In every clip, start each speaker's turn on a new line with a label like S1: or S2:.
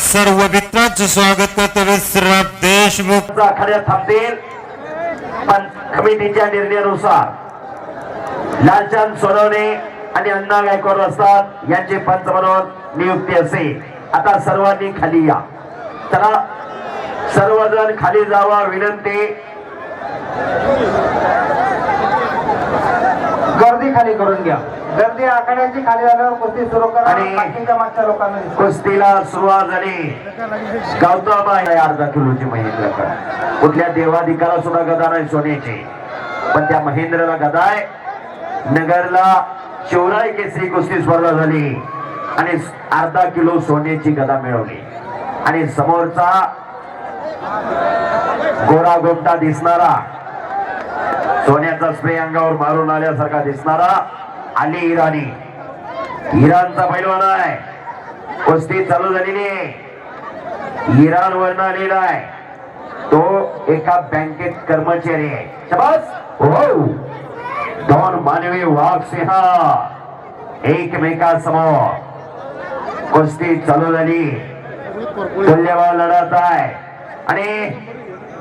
S1: सर्व मित्रांचं स्वागत करतो विश्राम देशमुख
S2: आखाड्यात थांबतील पण कमिटीच्या निर्णयानुसार लालचंद सोनवणे आणि अण्णा गायकवाड असतात यांचे पंच म्हणून नियुक्ती असे आता सर्वांनी खाली या. चला सर्वजण खाली जावा विनंती.
S3: गर्दी खाली करून घ्या. गर्दी आखाड्याची खाली झाल्यावर कुस्ती सुरू करा.
S2: आणि-
S3: बाकीच्या मागच्या लोकांना.
S2: कुस्तीला सुरुवात झाली. गौतम आहे अर्धा किलोची महेंद्र कुठल्या देवाधिकाला सुद्धा गदा नाही सोन्याची. पण त्या महेंद्रला गदा आहे. नगरला शिवराय केसरी कुस्ती स्पर्धा झाली. आणि अर्धा किलो सोन्याची गदा मिळवली. आणि समोरचा गोरा गोमटा दिसणारा सोन्याचा स्प्रे अंगावर मारून आल्यासारखा दिसणारा आली इराणी. इराणचा पैलवान आहे. कुस्ती चालू झालेली आहे. इराण वरनं आलेला आहे. तो एका बँकेत कर्मचारी आहे. शबास! हो. दोन मानवी वाघ सिंहा. एकमेका समोर कुस्ती चालू झाली. तुल्यवा लढत आहे. आणि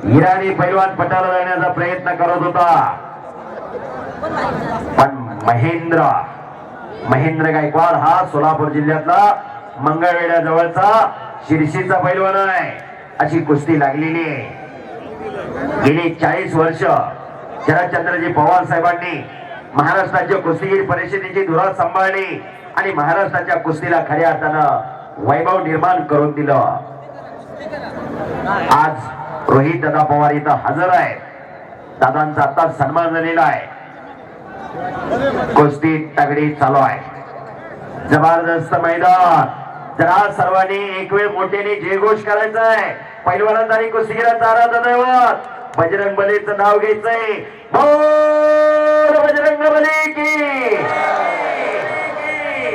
S2: इराणी पैलवान पटाला जाण्याचा प्रयत्न करत होता. पण महेंद्र. महेंद्र गायकवाड हा सोलापूर जिल्ह्यातला मंगळवेढ्या जवळचा शिरशीचा पैलवान आहे. अशी कुस्ती लागलेली आहे. गेली चाळीस वर्ष शरदचंद्रजी पवार साहेबांनी महाराष्ट्राच्या कुस्तीगीर परिषदेची धुरा सांभाळली आणि महाराष्ट्राच्या कुस्तीला खऱ्या अर्थानं वैभव निर्माण करून दिलं. आज रोहित दादा पवार इथं हजर आहे दादांचा आता सन्मान झालेला आहे. कुस्ती तगडी चालू आहे. जबरदस्त मैदान. जरा सर्वांनी एक वेळ मोठ्याने जयघोष करायचा आहे. पैलवानाचा आणि कुस्तीगिराचा आराधन दैवत बजरंग बलीचं नाव घ्यायचंय. बजरंग बली की!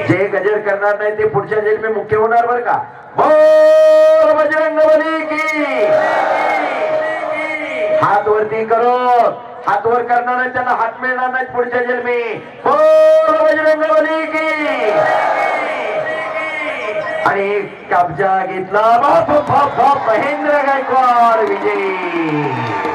S2: जे गजर करणार नाही ते पुढच्या जन्मी मुख्य होणार बर का? बोल बजरंग बली की! हात वरती करून. हात वर करणार त्यांना हात मिळणार नाही पुढच्या जन्मी. बोल की. आणि कब्जा घेतला. बाप बाप महेंद्र गायकवाड विजयी.